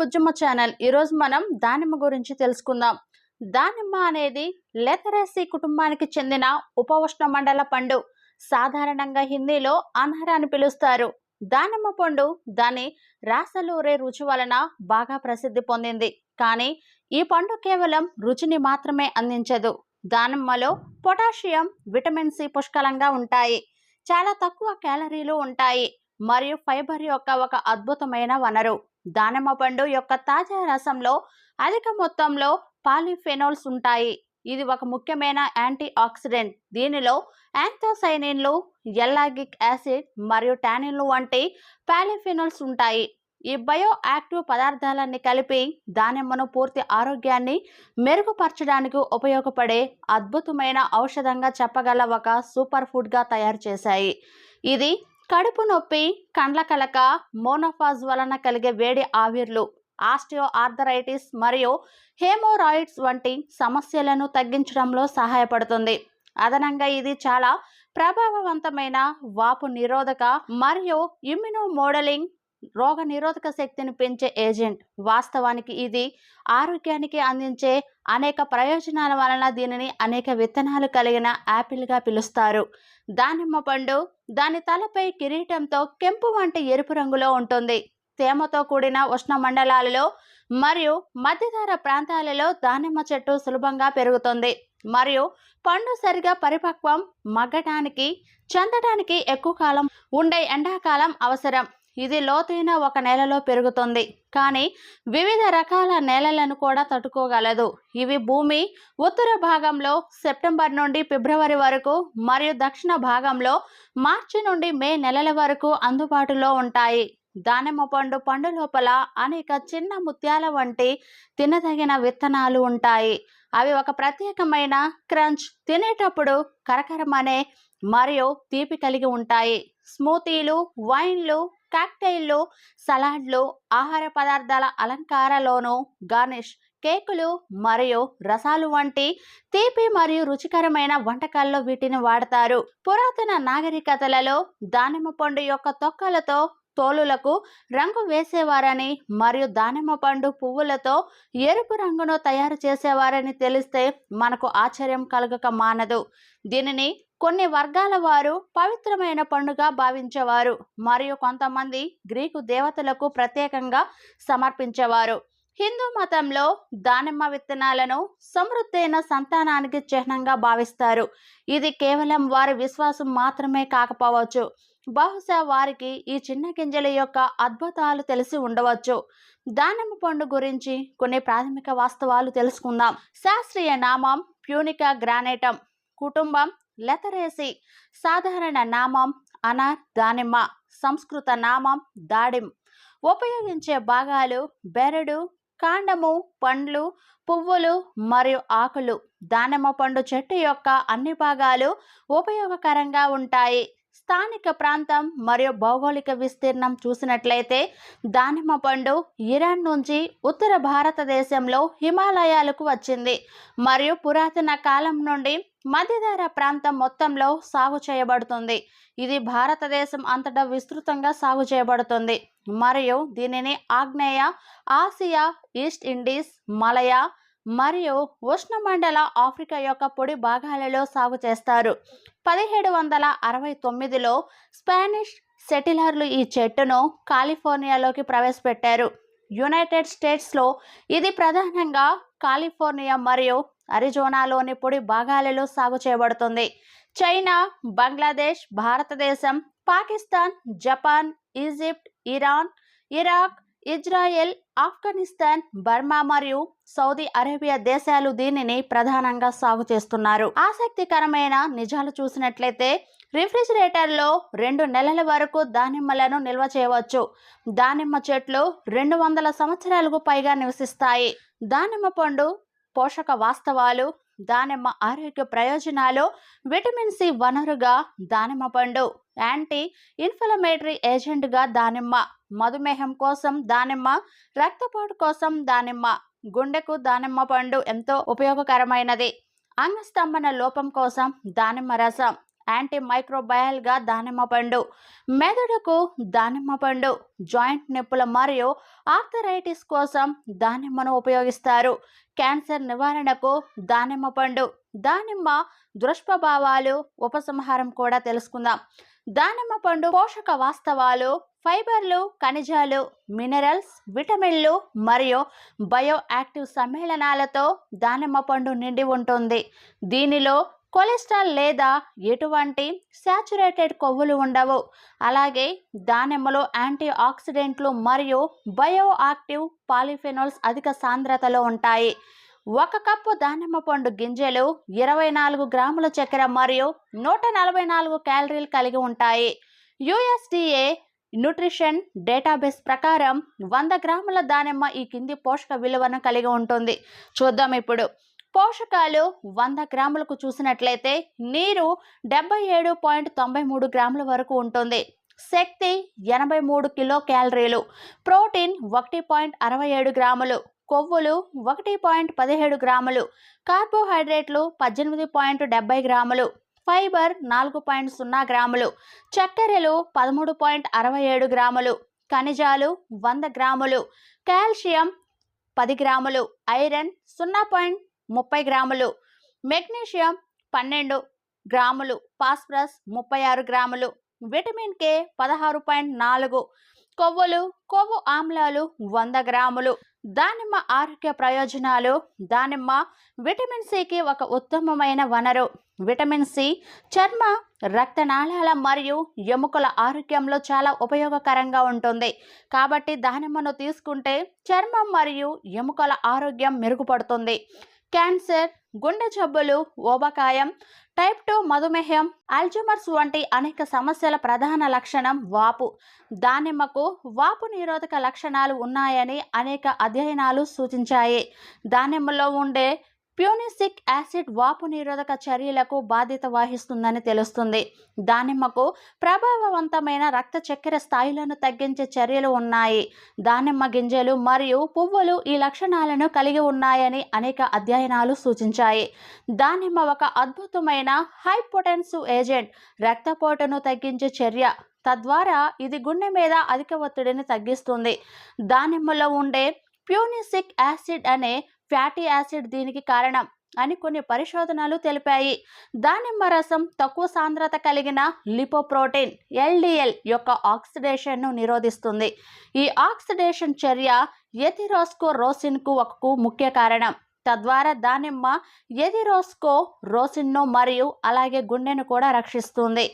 Bujjamma channel ఈరోజు మనం దానిమ్మ గురించి తెలుసుకుందాం. దానిమ్మ అనేది లెథరేసి కుటుంబానికి చెందిన ఉపవష్ణ మండల పండు. సాధారణంగా హిందీలో అన్హర్ అని పిలుస్తారు. దానిమ్మ పండు దాని రాసలూరే రుచి వలన బాగా ప్రసిద్ధి పొందింది. కానీ ఈ పండు కేవలం రుచిని మాత్రమే అందించదు. దానిమ్మలో పొటాషియం విటమిన్ సి పుష్కలంగా ఉంటాయి. చాలా తక్కువ క్యాలరీలు ఉంటాయి. మరియు ఫైబర్ యొక్క ఒక అద్భుతమైన వనరు. దానిమ్మ పండు యొక్క తాజా రసంలో అధిక మొత్తంలో పాలిఫెనోల్స్ ఉంటాయి. ఇది ఒక ముఖ్యమైన యాంటీ ఆక్సిడెంట్ దీనిలో యాంథోసైనిన్లు ఎల్లాగిక్ యాసిడ్ మరియు టానిన్లు వంటి పాలిఫెనోల్స్ ఉంటాయి. ఈ బయో యాక్టివ్ పదార్థాలన్నీ కలిపి దానిమ్మను పూర్తి ఆరోగ్యాన్ని మెరుగుపరచడానికి ఉపయోగపడే అద్భుతమైన ఔషధంగా చెప్పగల ఒక సూపర్ ఫుడ్గా తయారు చేశాయి. ఇది కడుపు నొప్పి కండ్ల కలక మోనోఫాజ్ వలన కలిగే వేడి ఆవిర్లు ఆస్టియో ఆర్థరైటిస్ మరియు హేమోరాయిడ్స్ వంటి సమస్యలను తగ్గించడంలో సహాయపడుతుంది. అదనంగా ఇది చాలా ప్రభావవంతమైన వాపు నిరోధక మరియు ఇమ్యునో మోడలింగ్ రోగ నిరోధక శక్తిని పెంచే ఏజెంట్. వాస్తవానికి ఇది ఆరోగ్యానికి అందించే అనేక ప్రయోజనాల వలన దీనిని అనేక విత్తనాలు కలిగిన యాపిల్గా పిలుస్తారు. దానిమ్మ పండు దాని తలపై కిరీటంతో కెంపు వంటి ఎరుపు రంగులో ఉంటుంది. తేమతో కూడిన ఉష్ణ మండలాలలో మరియు మధ్యధర ప్రాంతాలలో దానిమ్మ చెట్టు సులభంగా పెరుగుతుంది. మరియు పండు సరిగా పరిపక్వం మగ్గటానికి చెందటానికి ఎక్కువ కాలం ఉండే ఎండాకాలం అవసరం. ఇది లోతైన ఒక నేలలో పెరుగుతుంది. కానీ వివిధ రకాల నేలలను కూడా తట్టుకోగలదు. ఇవి భూమి ఉత్తర భాగంలో సెప్టెంబర్ నుండి ఫిబ్రవరి వరకు మరియు దక్షిణ భాగంలో మార్చి నుండి మే నెలల వరకు అందుబాటులో ఉంటాయి. దానిమ్మ పండు పండు లోపల అనేక చిన్న ముత్యాల వంటి తినదగిన విత్తనాలు ఉంటాయి. అవి ఒక ప్రత్యేకమైన క్రంచ్. తినేటప్పుడు కరకరమనే మరియు తీపి కలిగి ఉంటాయి. స్మూతీలు వైన్లు కాక్టైల్లు సలాడ్లు ఆహార పదార్థాల అలంకారలోనూ గార్నిష్ కేకులు మరియు రసాలు వంటి తీపి మరియు రుచికరమైన వంటకాల్లో వీటిని వాడతారు. పురాతన నాగరికతలలో దానిమ్మ పండు యొక్క తొక్కలతో తోలులకు రంగు వేసేవారని మరియు దానిమ్మ పండు పువ్వులతో ఎరుపు రంగును తయారు చేసేవారని తెలిస్తే మనకు ఆశ్చర్యం కలగక మానదు. దీనిని కొన్ని వర్గాల వారు పవిత్రమైన పండుగ భావించేవారు. మరియు కొంతమంది గ్రీకు దేవతలకు ప్రత్యేకంగా సమర్పించేవారు. హిందూ మతంలో దానిమ్మ విత్తనాలను సమృద్ధైన సంతానానికి చిహ్నంగా భావిస్తారు. ఇది కేవలం వారి విశ్వాసం మాత్రమే కాకపోవచ్చు. బహుశా వారికి ఈ చిన్న గింజల యొక్క అద్భుతాలు తెలిసి ఉండవచ్చు. దానిమ్మ పండు గురించి కొన్ని ప్రాథమిక వాస్తవాలు తెలుసుకుందాం. శాస్త్రీయ నామం ప్యూనికా గ్రానేటం. కుటుంబం లెతరేసి సాధారణ నామం అనార్ దానిమ్మ సంస్కృత నామం దాడిం ఉపయోగించే భాగాలు బెరడు కాండము పండ్లు పువ్వులు మరియు ఆకులు. దానిమ్మ పండు చెట్టు యొక్క అన్ని భాగాలు ఉపయోగకరంగా ఉంటాయి. స్థానిక ప్రాంతం మరియు భౌగోళిక విస్తీర్ణం చూసినట్లయితే దానిమ్మ పండు ఇరాన్ నుంచి ఉత్తర భారతదేశంలో హిమాలయాలకు వచ్చింది. మరియు పురాతన కాలం నుండి మధ్యధర ప్రాంతం మొత్తంలో సాగు చేయబడుతుంది. ఇది భారతదేశం అంతటా విస్తృతంగా సాగు చేయబడుతుంది. మరియు దీనిని ఆగ్నేయ ఆసియా ఈస్ట్ ఇండీస్ మలయా మరియు ఉష్ణమండల ఆఫ్రికా యొక్క పొడి భాగాలలో సాగు చేస్తారు. పదిహేడు వందల అరవై తొమ్మిదిలో స్పానిష్ సెటిలర్లు ఈ చెట్టును కాలిఫోర్నియాలోకి ప్రవేశపెట్టారు. యునైటెడ్ స్టేట్స్లో ఇది ప్రధానంగా కాలిఫోర్నియా మరియు అరిజోనాలోని పొడి భాగాలలో సాగు చేయబడుతుంది. చైనా బంగ్లాదేశ్ భారతదేశం Pakistan Japan Egypt Iran Iraq Israel Afghanistan Burma మరియు సౌదీ అరేబియా దేశాలు దీనిని ప్రధానంగా సాగు చేస్తున్నారు. ఆసక్తికరమైన నిజాలు చూసినట్లయితే రిఫ్రిజిరేటర్లో రెండు నెలల వరకు దానిమ్మలను నిల్వ చేయవచ్చు. దానిమ్మ చెట్లు రెండు వందల సంవత్సరాలకు పైగా నివసిస్తాయి. దానిమ్మ పండు పోషక వాస్తవాలు దానిమ్మ ఆరోగ్య ప్రయోజనాలు విటమిన్ సి వనరుగా దానిమ్మ పండు యాంటీ ఇన్ఫ్లమేటరీ ఏజెంట్గా దానిమ్మ మధుమేహం కోసం దానిమ్మ రక్తపోటు కోసం దానిమ్మ గుండెకు దానిమ్మ పండు ఎంతో ఉపయోగకరమైనది. అంగస్తంభన లోపం కోసం దానిమ్మ రసం యాంటీ మైక్రోబయల్గా దానిమ్మ పండు. మెదడుకు దానిమ్మ పండు. జాయింట్ నొప్పుల మరియు ఆర్థరైటిస్ కోసం దానిమ్మను ఉపయోగిస్తారు. క్యాన్సర్ నివారణకు దానిమ్మ పండు. దానిమ్మ దుష్ప్రభావాలు ఉపసంహారం కూడా తెలుసుకుందాం. దానిమ్మ పండు పోషక వాస్తవాలు ఫైబర్లు ఖనిజాలు మినరల్స్ విటమిన్లు మరియు బయో యాక్టివ్ సమ్మేళనాలతో దానిమ్మ పండు నిండి ఉంటుంది. దీనిలో కొలెస్ట్రాల్ లేదా ఎటువంటి శాచురేటెడ్ కొవ్వులు ఉండవు. అలాగే దానిమ్మలో యాంటీ ఆక్సిడెంట్లు మరియు బయో యాక్టివ్ పాలిఫెనాల్స్ అధిక సాంద్రతలో ఉంటాయి. ఒక కప్పు దానిమ్మ పండు గింజలు ఇరవై నాలుగు గ్రాముల చక్కెర మరియు నూట నలభై నాలుగు క్యాలరీలు కలిగి ఉంటాయి. యుఎస్డిఏ న్యూట్రిషన్ డేటాబేస్ ప్రకారం వంద గ్రాముల దానిమ్మ ఈ కింది పోషక విలువను కలిగి ఉంటుంది. చూద్దాం ఇప్పుడు. పోషకాలు వంద గ్రాములకు చూసినట్లయితే నీరు డెబ్బై ఏడు పాయింట్ తొంభై మూడు గ్రాముల వరకు ఉంటుంది. శక్తి ఎనభై మూడు కిలో క్యాలరీలు. ప్రోటీన్ ఒకటి పాయింట్ అరవై ఏడు గ్రాములు. కొవ్వులు ఒకటి పాయింట్ పదిహేడు గ్రాములు. కార్బోహైడ్రేట్లు పద్దెనిమిది పాయింట్ డెబ్బై గ్రాములు. ఫైబర్ నాలుగు పాయింట్ సున్నా గ్రాములు. చక్కెరలు పదమూడు పాయింట్ అరవై ఏడు గ్రాములు. ఖనిజాలు వంద గ్రాములు. కాల్షియం పది గ్రాములు. ఐరన్ సున్నా పాయింట్ ముప్పై గ్రాములు. మెగ్నీషియం పన్నెండు గ్రాములు. ఫాస్ఫరస్ ముప్పై ఆరు గ్రాములు. విటమిన్ కే పదహారు పాయింట్ నాలుగు. కొవ్వులు కొవ్వు ఆమ్లాలు వంద గ్రాములు. దానిమ్మ ఆరోగ్య ప్రయోజనాలు. దానిమ్మ విటమిన్ సికి ఒక ఉత్తమమైన వనరు. విటమిన్ సి చర్మ రక్తనాళాల మరియు ఎముకల ఆరోగ్యంలో చాలా ఉపయోగకరంగా ఉంటుంది. కాబట్టి దానిమ్మను తీసుకుంటే చర్మం మరియు ఎముకల ఆరోగ్యం మెరుగుపడుతుంది. క్యాన్సర్ గుండె జబ్బులు ఓబకాయం టైప్ టూ మధుమేహం అల్జుమర్స్ వంటి అనేక సమస్యల ప్రధాన లక్షణం వాపు. దానిమ్మకు వాపు నిరోధక లక్షణాలు ఉన్నాయని అనేక అధ్యయనాలు సూచించాయి. దానిమ్మలో ఉండే ప్యూనిసిక్ యాసిడ్ వాపు నిరోధక చర్యలకు బాధ్యత వహిస్తుందని తెలుస్తుంది. దానిమ్మకు ప్రభావవంతమైన రక్త చక్కెర స్థాయిలను తగ్గించే చర్యలు ఉన్నాయి. దానిమ్మ గింజలు మరియు పువ్వులు ఈ లక్షణాలను కలిగి ఉన్నాయని అనేక అధ్యయనాలు సూచించాయి. దానిమ్మ ఒక అద్భుతమైన హైపొటెన్సివ్ ఏజెంట్. రక్తపోటును తగ్గించే చర్య తద్వారా ఇది గుండె మీద అధిక ఒత్తిడిని తగ్గిస్తుంది. దానిమ్మలో ఉండే ప్యూనిసిక్ యాసిడ్ అనే ఫ్యాటీ యాసిడ్ దీనికి కారణం అని కొన్ని పరిశోధనలు తెలిపాయి. దానిమ్మ రసం తక్కువ సాంద్రత కలిగిన లిపోప్రోటీన్ ఎల్డిఎల్ యొక్క ఆక్సిడేషన్ను నిరోధిస్తుంది. ఈ ఆక్సిడేషన్ చర్య ఎథిరోస్కో రోసిన్కు ఒక ముఖ్య కారణం. తద్వారా దానిమ్మ ఎథిరోస్కో రోసిన్ను మరియు అలాగే గుండెను కూడా రక్షిస్తుంది.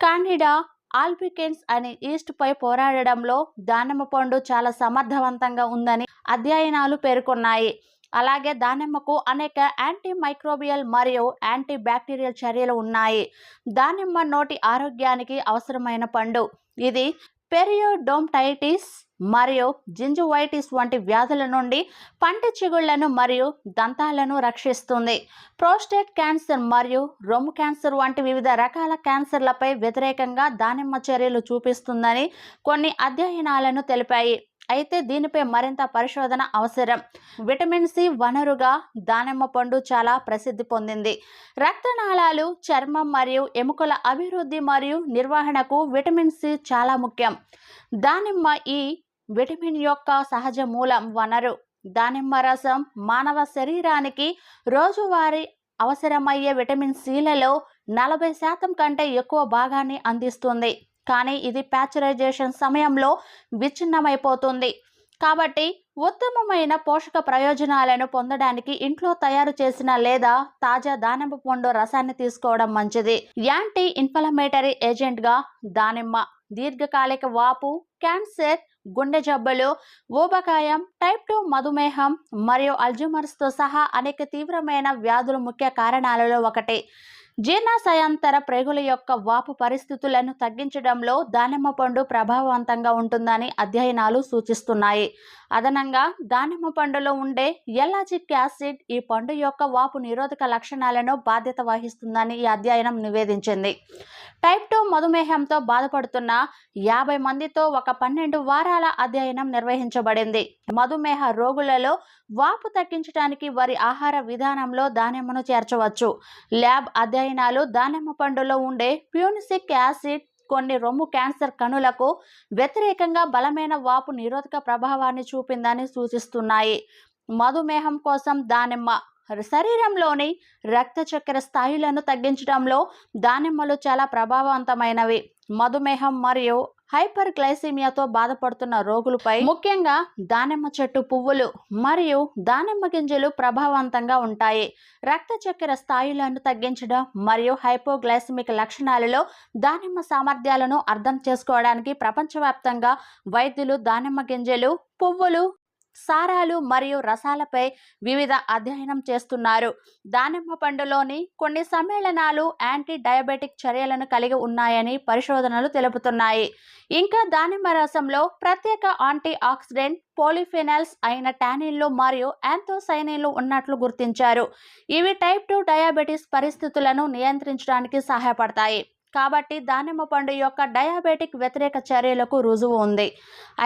కాండిడా ఆల్బికెన్స్ అనే ఈస్ట్పై పోరాడడంలో దానిమ్మ పండు చాలా సమర్థవంతంగా ఉందని అధ్యయనాలు పేర్కొన్నాయి. అలాగే దానిమ్మకు అనేక యాంటీ మైక్రోబియల్ మరియు యాంటీ బ్యాక్టీరియల్ చర్యలు ఉన్నాయి. దానిమ్మ నోటి ఆరోగ్యానికి అవసరమైన పండు. ఇది పెరియోడోమ్టైటిస్ మరియు జింజువైటిస్ వంటి వ్యాధుల నుండి పంటి చిగుళ్ళను మరియు దంతాలను రక్షిస్తుంది. ప్రోస్టేట్ క్యాన్సర్ మరియు రొమ్ము క్యాన్సర్ వంటి వివిధ రకాల క్యాన్సర్లపై వ్యతిరేకంగా దానిమ్మ చర్యలు చూపిస్తుందని కొన్ని అధ్యయనాలను తెలిపాయి. అయితే దీనిపై మరింత పరిశోధన అవసరం. విటమిన్ సి వనరుగా దానిమ్మ పండు చాలా ప్రసిద్ధి పొందింది. రక్తనాళాలు చర్మం మరియు ఎముకల అభివృద్ధి మరియు నిర్వహణకు విటమిన్ సి చాలా ముఖ్యం. దానిమ్మ ఈ విటమిన్ యొక్క సహజ మూలం వనరు. దానిమ్మ రసం మానవ శరీరానికి రోజువారీ అవసరమయ్యే విటమిన్ సిలలో నలభై శాతం కంటే ఎక్కువ భాగాన్ని అందిస్తుంది. కానీ ఇది ప్యాచరైజేషన్ సమయంలో విచ్ఛిన్నమైపోతుంది. కాబట్టి ఉత్తమమైన పోషక ప్రయోజనాలను పొందడానికి ఇంట్లో తయారు చేసిన లేదా తాజా దానిమ్మ పండు రసాన్ని తీసుకోవడం మంచిది. యాంటీ ఇన్ఫ్లమేటరీ ఏజెంట్గా దానిమ్మ దీర్ఘకాలిక వాపు క్యాన్సర్ గుండె జబ్బులు ఊబకాయం టైప్ టూ మధుమేహం మరియు అల్జుమర్స్తో సహా అనేక తీవ్రమైన వ్యాధుల ముఖ్య కారణాలలో ఒకటి. జీర్ణాశయాంతర ప్రేగుల యొక్క వాపు పరిస్థితులను తగ్గించడంలో దానిమ్మ పండు ప్రభావవంతంగా ఉంటుందని అధ్యయనాలు సూచిస్తున్నాయి. అదనంగా దానిమ్మ పండులో ఉండే ఎలాజిక్ యాసిడ్ ఈ పండు యొక్క వాపు నిరోధక లక్షణాలను బాధ్యత వహిస్తుందని ఈ అధ్యయనం నివేదించింది. టైప్ టూ మధుమేహంతో బాధపడుతున్న యాభై మందితో ఒక పన్నెండు వారాల అధ్యయనం నిర్వహించబడింది. మధుమేహ రోగులలో వాపు తగ్గించడానికి వారి ఆహార విధానంలో దానిమ్మను చేర్చవచ్చు. ల్యాబ్ అధ్యయనాలు దానిమ్మ పండులో ఉండే ప్యూనిసిక్ యాసిడ్ కొన్ని రొమ్ము క్యాన్సర్ కణులకు వ్యతిరేకంగా బలమైన వాపు నిరోధక ప్రభావాన్ని చూపిందని సూచిస్తున్నాయి. మధుమేహం కోసం దానిమ్మ శరీరంలోని రక్త చక్కెర స్థాయిలను తగ్గించడంలో దానిమ్మలు చాలా ప్రభావవంతమైనవి. మధుమేహం మరియు హైపర్ గ్లైసీమియాతో బాధపడుతున్న రోగులపై ముఖ్యంగా దానిమ్మ చెట్టు పువ్వులు మరియు దానిమ్మ గింజలు ప్రభావవంతంగా ఉంటాయి. రక్త చక్కెర స్థాయిలను తగ్గించడం మరియు హైపోగ్లైసమిక్ లక్షణాలలో దానిమ్మ సామర్థ్యాలను అర్థం చేసుకోవడానికి ప్రపంచవ్యాప్తంగా వైద్యులు దానిమ్మ గింజలు పువ్వులు సారాలు మరియు రసాలపై వివిధ అధ్యయనం చేస్తున్నారు. దానిమ్మ పండులోని కొన్ని సమ్మేళనాలు యాంటీ డయాబెటిక్ చర్యలను కలిగి ఉన్నాయని పరిశోధనలు తెలుపుతున్నాయి. ఇంకా దానిమ్మ రసంలో ప్రత్యేక యాంటీ ఆక్సిడెంట్ పోలిఫెనాల్స్ అయిన టానిన్లు మరియు యాంథోసైనిన్లు ఉన్నట్లు గుర్తించారు. ఇవి టైప్ టూ డయాబెటీస్ పరిస్థితులను నియంత్రించడానికి సహాయపడతాయి. కాబట్టి దానిమ్మ పండు యొక్క డయాబెటిక్ వ్యతిరేక చర్యలకు రుజువు ఉంది.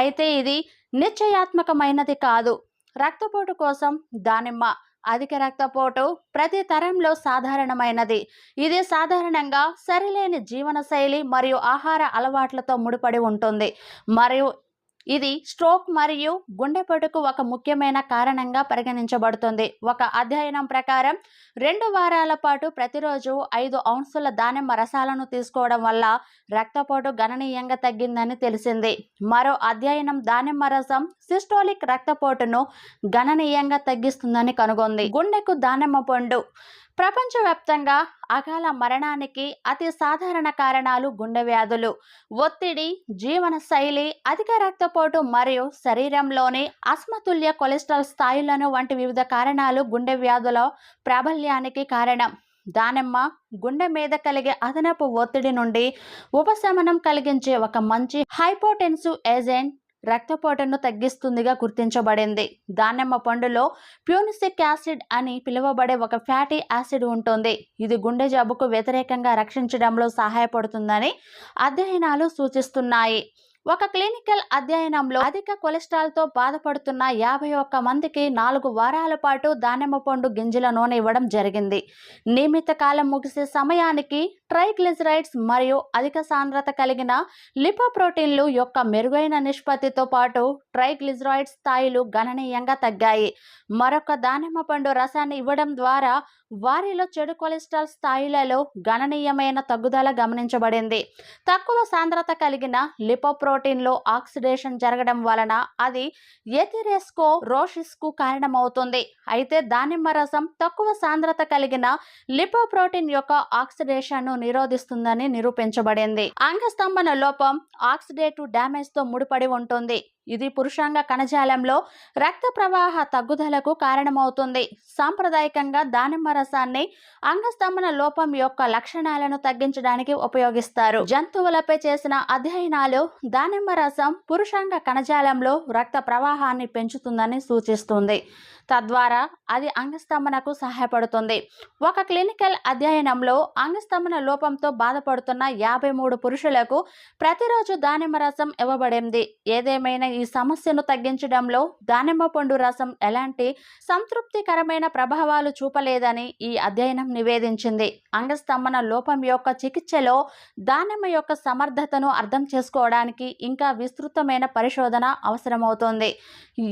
అయితే ఇది నిశ్చయాత్మకమైనది కాదు. రక్తపోటు కోసం దానిమ్మ అధిక రక్తపోటు ప్రతి తరంలో సాధారణమైనది. ఇది సాధారణంగా సరిలేని జీవనశైలి మరియు ఆహార అలవాట్లతో ముడిపడి ఉంటుంది. మరియు ఇది స్ట్రోక్ మరియు గుండెపోటుకు ఒక ముఖ్యమైన కారణంగా పరిగణించబడుతుంది. ఒక అధ్యయనం ప్రకారం రెండు వారాల పాటు ప్రతిరోజు ఐదు ఔన్సుల దానిమ్మ రసాలను తీసుకోవడం వల్ల రక్తపోటు గణనీయంగా తగ్గిందని తెలిసింది. మరో అధ్యయనం దానిమ్మ రసం సిస్టోలిక్ రక్తపోటును గణనీయంగా తగ్గిస్తుందని కనుగొంది. గుండెకు దానిమ్మ పండు ప్రపంచవ్యాప్తంగా అకాల మరణానికి అతి సాధారణ కారణాలు గుండె వ్యాధులు ఒత్తిడి జీవన శైలి అధిక రక్తపోటు మరియు శరీరంలోని అసమతుల్య కొలెస్ట్రాల్ స్థాయిలను వంటి వివిధ కారణాలు గుండె వ్యాధుల ప్రాబల్యానికి కారణం. దానిమ్మ గుండె మీద కలిగే అదనపు ఒత్తిడి నుండి ఉపశమనం కలిగించే ఒక మంచి హైపోటెన్సివ్ ఏజెంట్ రక్తపోటును తగ్గిస్తుందిగా గుర్తించబడింది. దానిమ్మ పండులో ప్యూనిసిక్ యాసిడ్ అని పిలువబడే ఒక ఫ్యాటీ యాసిడ్ ఉంటుంది. ఇది గుండె జబ్బుకు వ్యతిరేకంగా రక్షించడంలో సహాయపడుతుందని అధ్యయనాలు సూచిస్తున్నాయి. ఒక క్లినికల్ అధ్యయనంలో అధిక కొలెస్ట్రాల్తో బాధపడుతున్న యాభై ఒక్క మందికి నాలుగు వారాల పాటు దానిమ్మ పండు గింజల నూనె ఇవ్వడం జరిగింది. నియమిత కాలం ముగిసే సమయానికి ట్రైగ్లిజరైడ్స్ మరియు అధిక సాంద్రత కలిగిన లిపోప్రోటీన్లు యొక్క మెరుగైన నిష్పత్తితో పాటు ట్రైగ్లిజరాయిడ్ స్థాయిలు గణనీయంగా తగ్గాయి. మరొక దానిమ్మ పండు రసాన్ని ఇవ్వడం ద్వారా వారిలో చెడు కొలెస్ట్రాల్ స్థాయిలలో గణనీయమైన తగ్గుదల గమనించబడింది. తక్కువ సాంద్రత కలిగిన లిపోప్రోటీన్లో ఆక్సిడేషన్ జరగడం వలన అది ఎథిరేస్కో రోషిస్కు కారణమవుతుంది. అయితే దానిమ్మ రసం తక్కువ సాంద్రత కలిగిన లిపోప్రోటీన్ యొక్క ఆక్సిడేషన్ను నిరోధిస్తుందని నిరూపించబడింది. అంగస్తంభన లోపం ఆక్సిడేటివ్ డ్యామేజ్తో ముడిపడి ఉంటుంది. ఇది పురుషాంగ కణజాలంలో రక్త ప్రవాహ తగ్గుదలకు కారణమవుతుంది. సాంప్రదాయకంగా దానిమ్మ రసాన్ని అంగస్తంభన లోపం యొక్క లక్షణాలను తగ్గించడానికి ఉపయోగిస్తారు. జంతువులపై చేసిన అధ్యయనాలు దానిమ్మ రసం పురుషాంగ కణజాలంలో రక్త ప్రవాహాన్ని పెంచుతుందని సూచిస్తుంది. తద్వారా అది అంగస్తంభనకు సహాయపడుతుంది. ఒక క్లినికల్ అధ్యయనంలో అంగస్తంభన లోపంతో బాధపడుతున్న యాభై మూడు పురుషులకు ప్రతిరోజు దానిమ్మ రసం ఇవ్వబడింది. ఏదేమైనా ఈ సమస్యను తగ్గించడంలో దానిమ్మ పండు రసం ఎలాంటి సంతృప్తికరమైన ప్రభావాలు చూపలేదని ఈ అధ్యయనం నివేదించింది. అంగస్తంభన లోపం యొక్క చికిత్సలో దానిమ్మ యొక్క సమర్థతను అర్థం చేసుకోవడానికి ఇంకా విస్తృతమైన పరిశోధన అవసరమవుతోంది.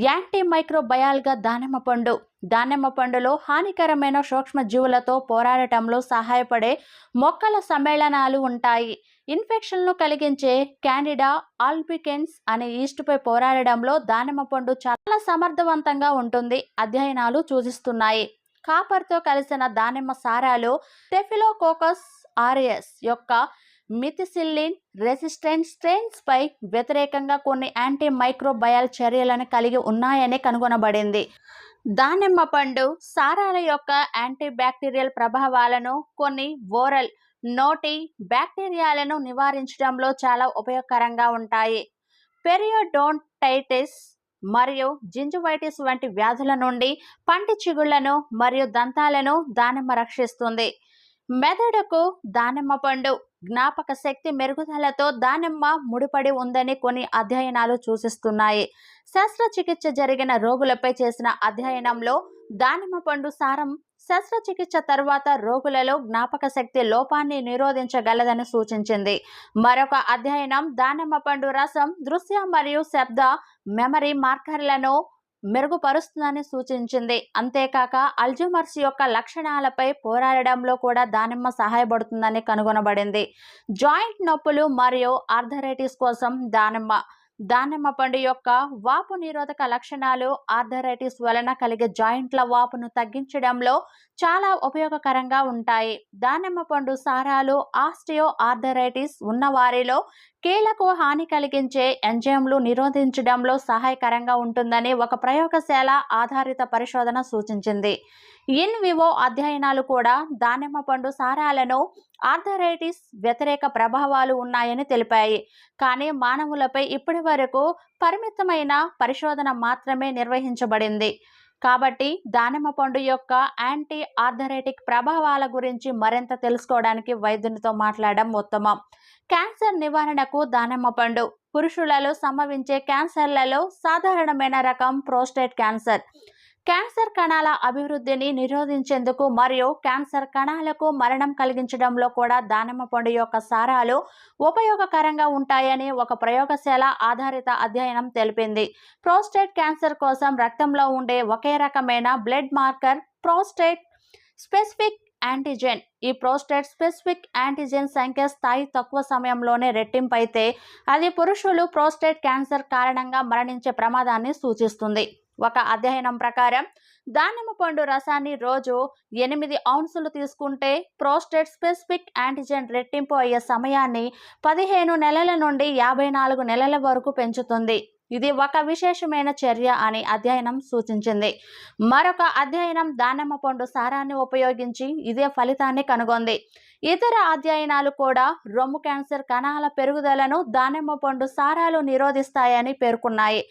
యాంటీ మైక్రోబయాల్గా దానిమ్మ పండు దానిమ్మ పండులో హానికరమైన సూక్ష్మజీవులతో పోరాడటంలో సహాయపడే మొక్కల సమ్మేళనాలు ఉంటాయి. ఇన్ఫెక్షన్లు కలిగించే క్యాండిడా ఆల్బికెన్స్ అనే ఈస్టుపై పోరాడడంలో దానిమ్మ పండు చాలా సమర్థవంతంగా ఉంటుంది. అధ్యయనాలు సూచిస్తున్నాయి. కాపర్తో కలిసిన దానిమ్మ సారాలు టెఫిలోకోకస్ ఆరియస్ యొక్క మిథిసిల్లిన్ రెసిస్టెంట్ స్ట్రెయిన్స్ పై వ్యతిరేకంగా కొన్ని యాంటీ మైక్రోబయల్ చర్యలను కలిగి ఉన్నాయని కనుగొనబడింది. దానిమ్మ పండు సారాల యొక్క యాంటీ బ్యాక్టీరియల్ ప్రభావాలను కొన్ని ఓరల్ నోటి బ్యాక్టీరియాలను నివారించడంలో చాలా ఉపయోగకరంగా ఉంటాయి. పెరియోడోంటైటిస్ మరియు జింజువైటిస్ వంటి వ్యాధుల నుండి పంటి చిగుళ్ళను మరియు దంతాలను దానిమ్మ రక్షిస్తుంది. మెదడుకు దానిమ్మ పండు జ్ఞాపక శక్తి మెరుగుదలతో దానిమ్మ ముడిపడి ఉందని కొన్ని అధ్యయనాలు సూచిస్తున్నాయి. శస్త్రచికిత్స జరిగిన రోగులపై చేసిన అధ్యయనంలో దానిమ్మ పండు సారం శస్త్రచికిత్స తర్వాత రోగులలో జ్ఞాపక శక్తి లోపాన్ని నిరోధించగలదని సూచించింది. మరొక అధ్యయనం దానిమ్మ పండు రసం దృశ్య మరియు శబ్ద మెమరీ మార్కర్లను మెరుగుపరుస్తుందని సూచించింది. అంతేకాక అల్జుమర్స్ యొక్క లక్షణాలపై పోరాడడంలో కూడా దానిమ్మ సహాయపడుతుందని కనుగొనబడింది. జాయింట్ నొప్పులు మరియు ఆర్థరైటిస్ కోసం దానిమ్మ దానిమ్మ పండు యొక్క వాపు నిరోధక లక్షణాలు ఆర్థరైటిస్ వలన కలిగే జాయింట్ల వాపును తగ్గించడంలో చాలా ఉపయోగకరంగా ఉంటాయి. దానిమ్మ పండు సారాలు ఆస్టియో ఆర్థరైటిస్ ఉన్న వారిలో కీళ్ళకు హాని కలిగించే ఎంజైమ్లు నిరోధించడంలో సహాయకరంగా ఉంటుందని ఒక ప్రయోగశాల ఆధారిత పరిశోధన సూచించింది. ఇన్ వివో అధ్యయనాలు కూడా దానిమ్మ పండు సారాలను ఆర్థరైటిస్ వ్యతిరేక ప్రభావాలు ఉన్నాయని తెలిపాయి. కానీ మానవులపై ఇప్పటి వరకు పరిమితమైన పరిశోధన మాత్రమే నిర్వహించబడింది. కాబట్టి దానిమ్మ పండు యొక్క యాంటీ ఆర్థరైటిక్ ప్రభావాల గురించి మరింత తెలుసుకోవడానికి వైద్యునితో మాట్లాడడం ఉత్తమం. క్యాన్సర్ నివారణకు దానిమ్మ పండు. పురుషులలో సంభవించే క్యాన్సర్లలో సాధారణమైన రకం ప్రోస్టేట్ క్యాన్సర్. క్యాన్సర్ కణాల అభివృద్ధిని నిరోధించేందుకు మరియు క్యాన్సర్ కణాలకు మరణం కలిగించడంలో కూడా దానిమ్మ పండు యొక్క సారాలు ఉపయోగకరంగా ఉంటాయని ఒక ప్రయోగశాల ఆధారిత అధ్యయనం తెలిపింది. ప్రోస్టేట్ క్యాన్సర్ కోసం రక్తంలో ఉండే ఒకే రకమైన blood marker prostate specific antigen. ఈ ప్రోస్టేట్ స్పెసిఫిక్ యాంటీజెన్ సంఖ్య స్థాయి తక్కువ సమయంలోనే రెట్టింపు అయితే అది పురుషులు ప్రోస్టేట్ క్యాన్సర్ కారణంగా మరణించే ప్రమాదాన్ని సూచిస్తుంది. ఒక అధ్యయనం ప్రకారం దానిమ్మ పండు రసాన్ని రోజు ఎనిమిది ఔన్సులు తీసుకుంటే ప్రోస్టేట్ స్పెసిఫిక్ యాంటిజెన్ రెట్టింపు అయ్యే సమయాన్ని పదిహేను నెలల నుండి యాభై నాలుగు నెలల వరకు పెంచుతుంది. ఇది ఒక విశేషమైన చర్య అని అధ్యయనం సూచించింది. మరొక అధ్యయనం దానిమ్మ పండు సారాన్ని ఉపయోగించి ఇదే ఫలితాన్ని కనుగొంది. ఇతర అధ్యయనాలు కూడా రొమ్ము క్యాన్సర్ కణాల పెరుగుదలను దానిమ్మ పండు సారాలు నిరోధిస్తాయని పేర్కొన్నాయి.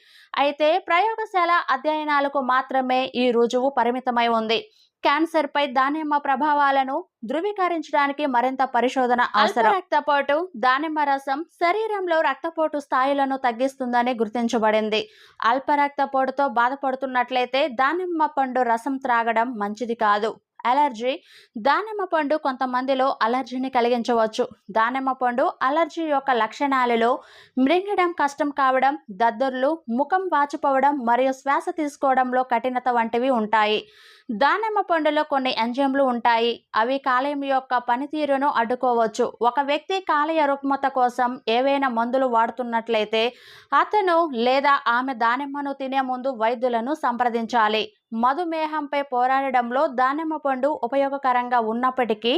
అయితే ప్రయోగశాల అధ్యయనాలకు మాత్రమే ఈ రుజువు పరిమితమై ఉంది. క్యాన్సర్పై దానిమ్మ ప్రభావాలను ధృవీకరించడానికి మరింత పరిశోధన అవసరం. రక్తపోటు దానిమ్మ రసం శరీరంలో రక్తపోటు స్థాయిలను తగ్గిస్తుందని గుర్తించబడింది. అల్ప రక్తపోటుతో బాధపడుతున్నట్లయితే దానిమ్మ పండు రసం త్రాగడం మంచిది కాదు. అలర్జీ దానిమ్మ పండు కొంతమందిలో అలర్జీని కలిగించవచ్చు. దానిమ్మ పండు అలర్జీ యొక్క లక్షణాలలో మృంగడం కష్టం కావడం దద్దుర్లు ముఖం వాచిపోవడం మరియు శ్వాస తీసుకోవడంలో కఠినత వంటివి ఉంటాయి. దానిమ్మ పండులో కొన్ని ఎంజైమ్లు ఉంటాయి. అవి కాలేయం యొక్క పనితీరును అడ్డుకోవచ్చు. ఒక వ్యక్తి కాలేయ రుగ్మత కోసం ఏవైనా మందులు వాడుతున్నట్లయితే అతను లేదా ఆమె దానిమ్మను తినే ముందు వైద్యులను సంప్రదించాలి. మధుమేహంపై పోరాడడంలో దానిమ్మ పండు ఉపయోగకరంగా ఉన్నప్పటికీ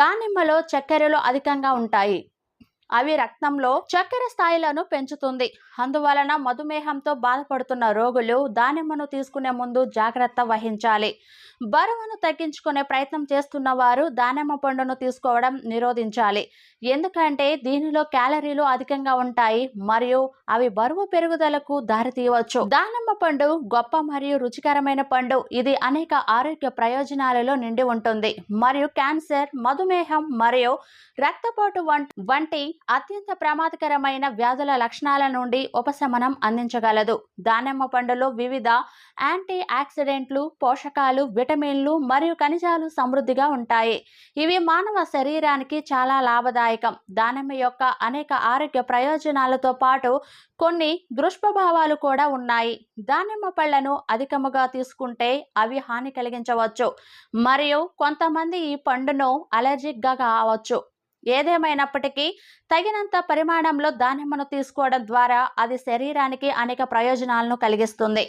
దానిమ్మలో చక్కెరలు అధికంగా ఉంటాయి. అవి రక్తంలో చక్కెర స్థాయిలను పెంచుతుంది. అందువలన మధుమేహంతో బాధపడుతున్న రోగులు దానిమ్మను తీసుకునే ముందు జాగ్రత్త వహించాలి. బరువును తగ్గించుకునే ప్రయత్నం చేస్తున్న వారు దానిమ్మ పండును తీసుకోవడం నిరోధించాలి. ఎందుకంటే దీనిలో క్యాలరీలు అధికంగా ఉంటాయి మరియు అవి బరువు పెరుగుదలకు దారితీయవచ్చు దానిమ్మ పండు గొప్ప మరియు రుచికరమైన పండు. ఇది అనేక ఆరోగ్య ప్రయోజనాలలో నిండి ఉంటుంది. మరియు క్యాన్సర్ మధుమేహం మరియు రక్తపోటు వంటి అత్యంత ప్రమాదకరమైన వ్యాధుల లక్షణాల నుండి ఉపశమనం అందించగలదు. దానిమ్మ పండులో వివిధ యాంటీ ఆక్సిడెంట్లు పోషకాలు విటమిన్లు మరియు ఖనిజాలు సమృద్ధిగా ఉంటాయి. ఇవి మానవ శరీరానికి చాలా లాభదాయకం. దానిమ్మ యొక్క అనేక ఆరోగ్య ప్రయోజనాలతో పాటు కొన్ని దుష్ప్రభావాలు కూడా ఉన్నాయి. దానిమ్మ పళ్ళను అధికముగా తీసుకుంటే అవి హాని కలిగించవచ్చు. మరియు కొంతమంది ఈ పండును అలర్జిక్గా కావచ్చు. ఏదేమైనప్పటికీ తగినంత పరిమాణంలో దానిమ్మను తీసుకోవడం ద్వారా అది శరీరానికి అనేక ప్రయోజనాలను కలిగిస్తుంది.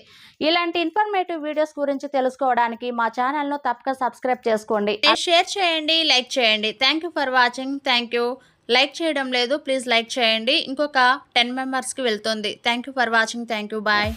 ఇలాంటి ఇన్ఫర్మేటివ్ వీడియోస్ గురించి తెలుసుకోవడానికి మా ఛానల్ను తప్పక సబ్స్క్రైబ్ చేసుకోండి. షేర్ చేయండి లైక్ చేయండి. Thank you for watching thank you like చేయడం లేదు ప్లీజ్ లైక్ చేయండి. ఇంకొక టెన్ మెంబర్స్కి వెళ్తుంది. Thank you for watching thank you bye